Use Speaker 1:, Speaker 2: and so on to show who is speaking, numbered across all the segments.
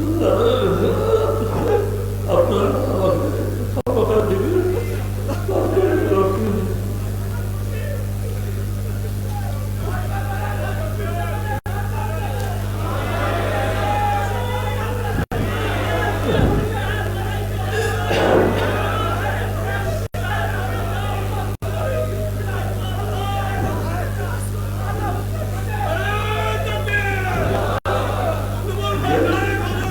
Speaker 1: tudo,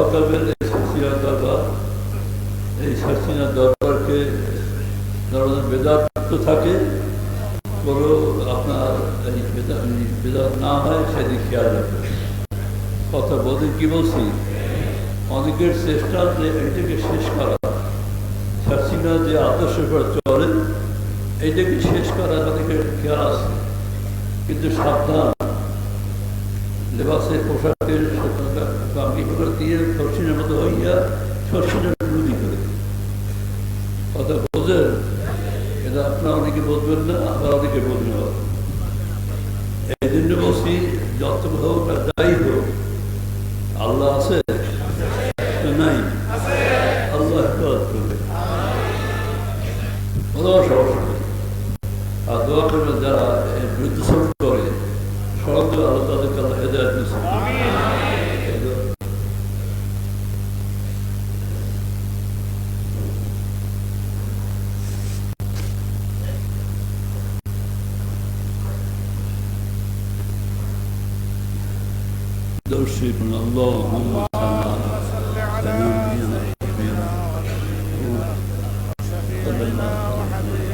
Speaker 1: দোয়া এই শাসিনা দরবার এই শাসিনা দরবারকে ধরনের বেদান্ত থাকে কোনো আপনার এই বেদা- এই বেদাত না হয় সেদিকে খেয়াল রাখবেন। কথা বলতে কি বলছি? অনেকের চেষ্টা যে এটাকে শেষ করা। শাসিনা যে আদর্শ করে চলে, এইটাকে শেষ করা অনেকের খেয়াল আছে। কিন্তু সাবধান। লেবাসে পোশাকের গামলিগুলো দিয়ে শর্ষিনের মতো হইয়া শর্ষিনের বিরোধী করে। কথা বোঝেন? এটা আপনার অনেকে বলবেন না, আবার অনেকে বলবেন এই জন্য বলছি, যত হোক আর যাই হোক, আল্লাহ আছে? নাই। আল্লাহ আর দোয়া করবেন যারা বিরুদ্ধে করে সরব আল্লাহ তাদেরকে আল্লাহ হেদায়ত দিচ্ছে درشد اللهم صل على نبينا صلى الله عليه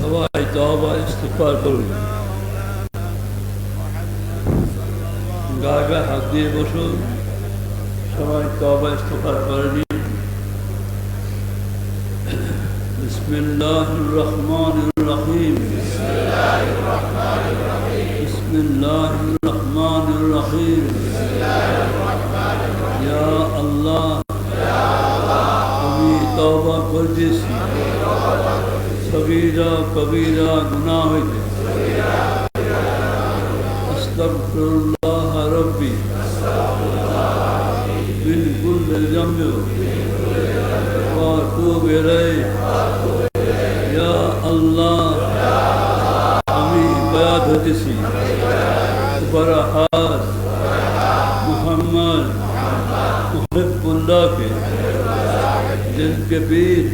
Speaker 1: সবাই তবা ইস্তেফার করুন গায়ে গায়ে হাত দিয়ে বসুন সবাই তবা ইস্তেফার করে নিন بسم الله الرحمن الرحيم بسم الله الرحمن الرحيم يا الله আমি তবা করতেছি সগীরা কবিরা গুনাহ হইতে আস্তাগফিরুল্লাহ রব্বি jamiu wa tub ilay ya allah ami bayat hotechi barahat muhammad मुहब्बुल्लाह के जिनके बीच